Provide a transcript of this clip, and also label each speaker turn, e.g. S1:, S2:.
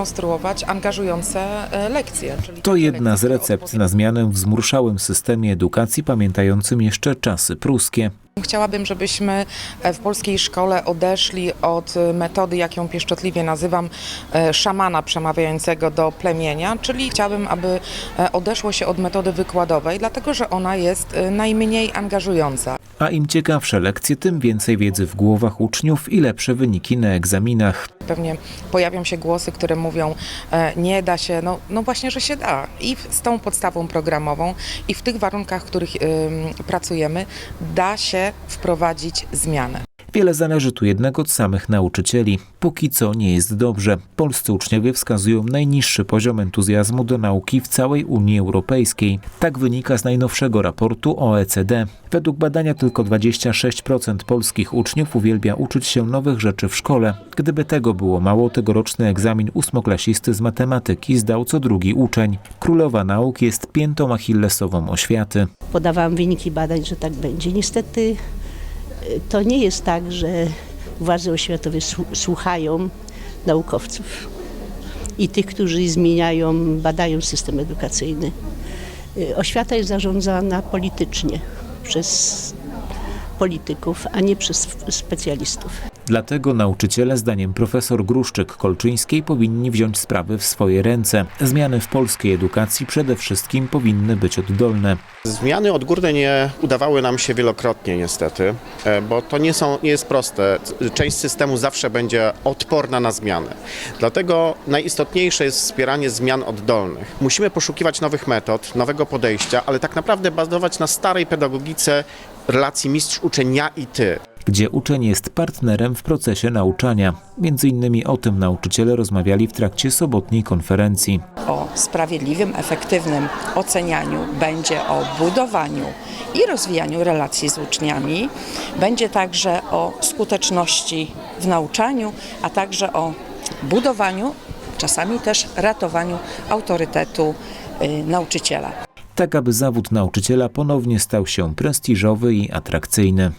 S1: konstruować angażujące e, lekcje.
S2: To jedna z recept na zmianę w zmruszałym systemie edukacji pamiętającym jeszcze czasy pruskie.
S1: Chciałabym, żebyśmy e, w polskiej szkole odeszli od e, metody, jak ją pieszczotliwie nazywam, szamana przemawiającego do plemienia, czyli chciałabym, aby odeszło się od metody wykładowej, dlatego że ona jest najmniej angażująca.
S2: A im ciekawsze lekcje, tym więcej wiedzy w głowach uczniów i lepsze wyniki na egzaminach.
S1: Pewnie pojawią się głosy, które mówią, e, nie da się, no, no właśnie, że się da. I z tą podstawą programową i w tych warunkach, w których pracujemy, da się wprowadzić zmianę.
S2: Wiele zależy tu jednak od samych nauczycieli. Póki co nie jest dobrze. Polscy uczniowie wskazują najniższy poziom entuzjazmu do nauki w całej Unii Europejskiej. Tak wynika z najnowszego raportu OECD. Według badania tylko 26% polskich uczniów uwielbia uczyć się nowych rzeczy w szkole. Gdyby tego było mało, tegoroczny egzamin ósmoklasisty z matematyki zdał co drugi uczeń. Królowa nauk jest piętą achillesową oświaty.
S3: podawałam wyniki badań, że tak będzie. Niestety to nie jest tak, że władze oświatowe słu- słuchają naukowców i tych, którzy zmieniają, badają system edukacyjny. Y, Oświata jest zarządzana politycznie przez polityków, a nie przez specjalistów.
S2: Dlatego nauczyciele, zdaniem profesor Gruszczyk-Kolczyńskiej, powinni wziąć sprawy w swoje ręce. Zmiany w polskiej edukacji przede wszystkim powinny być oddolne.
S4: Zmiany odgórne nie udawały nam się wielokrotnie niestety, e, bo to nie, są, nie jest proste. Część systemu zawsze będzie odporna na zmiany. Dlatego najistotniejsze jest wspieranie zmian oddolnych. Musimy poszukiwać nowych metod, nowego podejścia, ale tak naprawdę bazować na starej pedagogice relacji mistrz-uczeń ja i ty.
S2: Gdzie uczeń jest partnerem w procesie nauczania. Między innymi o tym nauczyciele rozmawiali w trakcie sobotniej konferencji.
S5: o sprawiedliwym, efektywnym ocenianiu, będzie o budowaniu i rozwijaniu relacji z uczniami, będzie także o skuteczności w nauczaniu, a także o budowaniu, czasami też ratowaniu autorytetu y, nauczyciela.
S2: Tak aby zawód nauczyciela ponownie stał się prestiżowy i atrakcyjny.